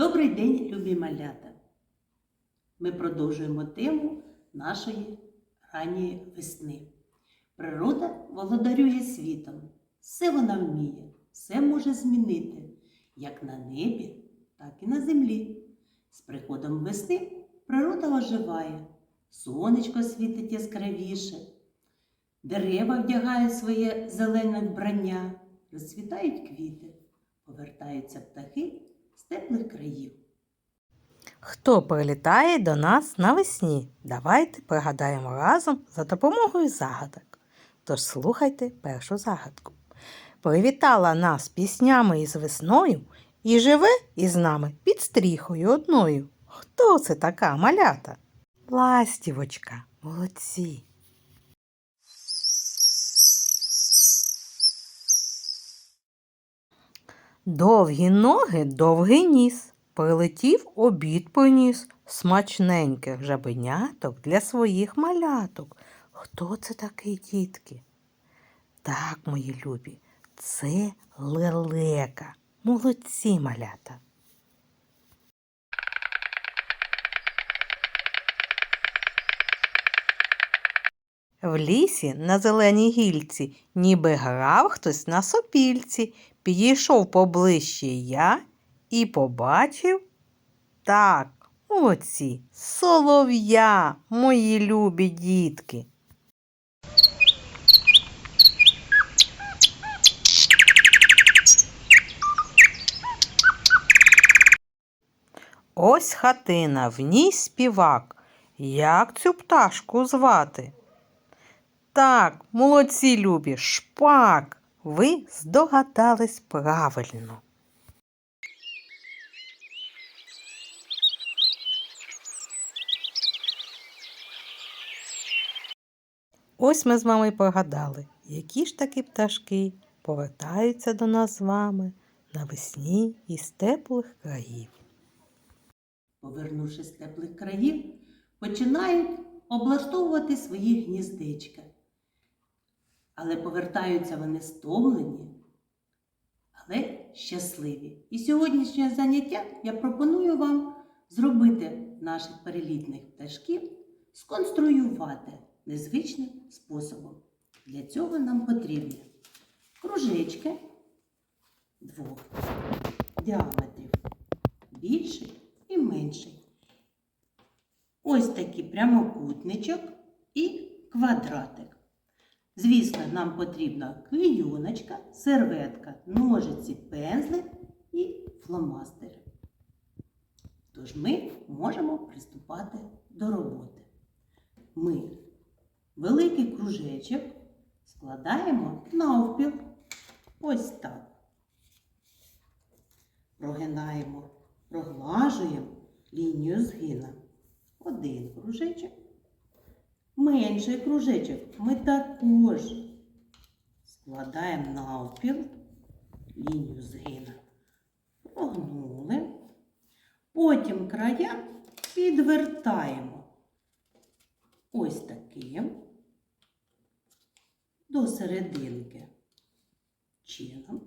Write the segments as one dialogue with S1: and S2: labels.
S1: Добрий день, любі малята! Ми продовжуємо тему нашої ранньої весни. Природа володарює світом. Все вона вміє, все може змінити, як на небі, так і на землі. З приходом весни природа оживає, сонечко світить яскравіше, дерева вдягають своє зелене вбрання, розцвітають квіти, повертаються птахи з країв.
S2: Хто прилітає до нас навесні? Давайте пригадаємо разом за допомогою загадок. Тож слухайте першу загадку. Привітала нас піснями із весною і живе із нами під стріхою одною. Хто це така малята? Ластівочка, молодці. Довгі ноги, довгий ніс. Прилетів обід приніс смачненьких жабеняток для своїх маляток. Хто це такий, дітки? Так, мої любі, це лелека. Молодці малята. В лісі на зеленій гільці, ніби грав хтось на сопільці, підійшов поближче я і побачив так, молодці, солов'я, мої любі дітки. Ось хатина, в ній співак. Як цю пташку звати? Так, молодці любі, шпак. Ви здогадались правильно. Ось ми з вами й погадали, які ж такі пташки повертаються до нас з вами навесні із теплих країв.
S1: Повернувшись з теплих країв, починають облаштовувати свої гніздечка. Але повертаються вони стомлені, але щасливі. І сьогоднішнє заняття я пропоную вам зробити наших перелітних пташків, сконструювати незвичним способом. Для цього нам потрібні кружечки двох діаметрів, більший і менший. Ось такий прямокутничок і квадратик. Звісно, нам потрібна клейоночка, серветка, ножиці, пензлик і фломастери. Тож ми можемо приступати до роботи. Ми великий кружечок складаємо навпіл. Ось так. Прогинаємо, проглажуємо лінію згина. Один кружечок. Менший кружечок ми також складаємо навпіл лінію згина. Прогнули. Потім края підвертаємо ось таким до серединки чином.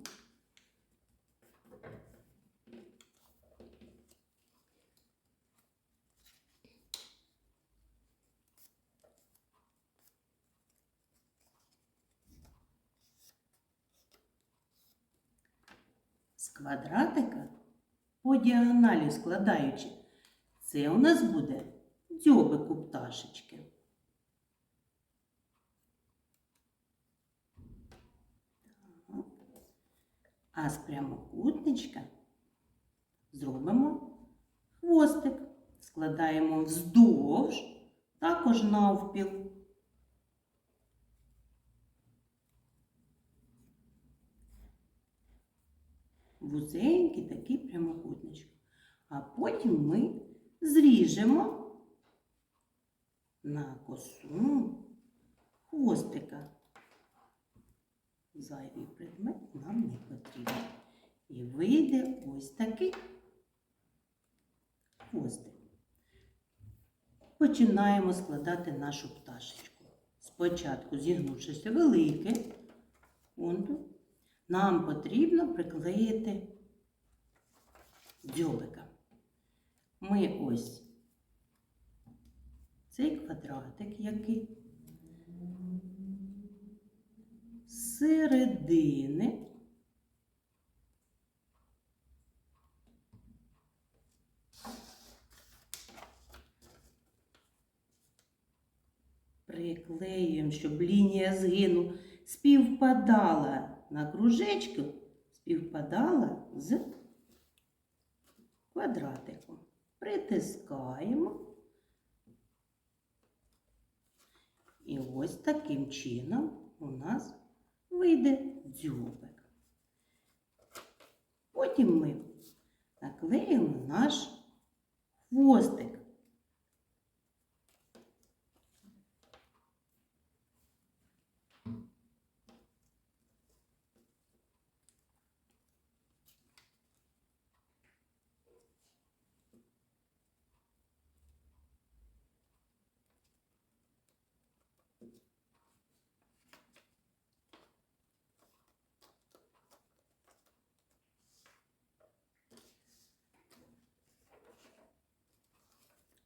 S1: з квадратика по діагоналі складаючи, це у нас буде дзьобик у пташечки. А з прямокутничка зробимо хвостик, складаємо вздовж, також навпіл. Вузенький такий прямокутничок. А потім ми зріжемо на косу хвостика. Зайвий предмет нам не потрібен. І вийде ось такий хвостик. Починаємо складати нашу пташечку. Спочатку зігнувшися велике, он тут нам потрібно приклеїти дзьобика. ми ось цей квадратик який. З середини. Приклеюємо, щоб лінія згину співпадала на кружечку, співпадала з квадратиком. Притискаємо. І ось таким чином у нас вийде дзьобик. Потім ми наклеїмо наш хвостик.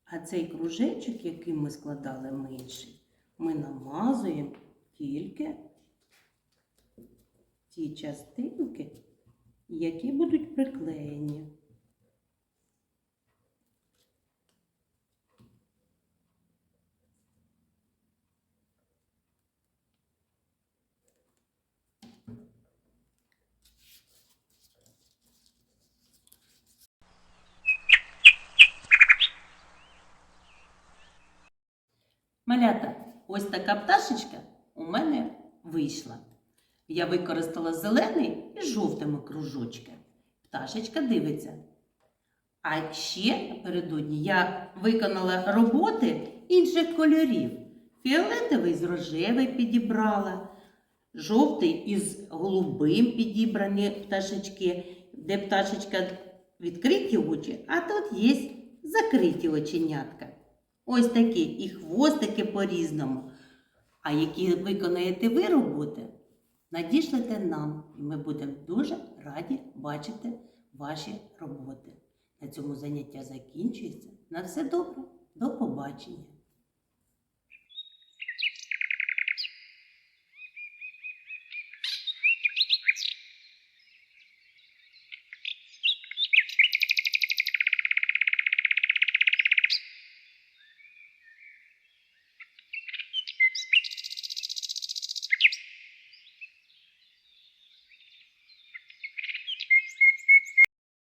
S1: А цей кружечок, який ми складали менший, ми намазуємо тільки ті частинки, які будуть приклеєні. Малята, ось така пташечка у мене вийшла. Я використала зелений і жовтими кружочки. Пташечка дивиться. А ще напередодні я виконала роботи інших кольорів. Фіолетовий з рожевий підібрала, жовтий із голубим підібрані пташечки, де пташечка відкриті очі, а тут є закриті оченятка. Ось такі і хвостики по-різному. А які виконаєте ви роботи, надішлете нам, і ми будемо дуже раді бачити ваші роботи. На цьому заняття закінчується. На все добре, до побачення!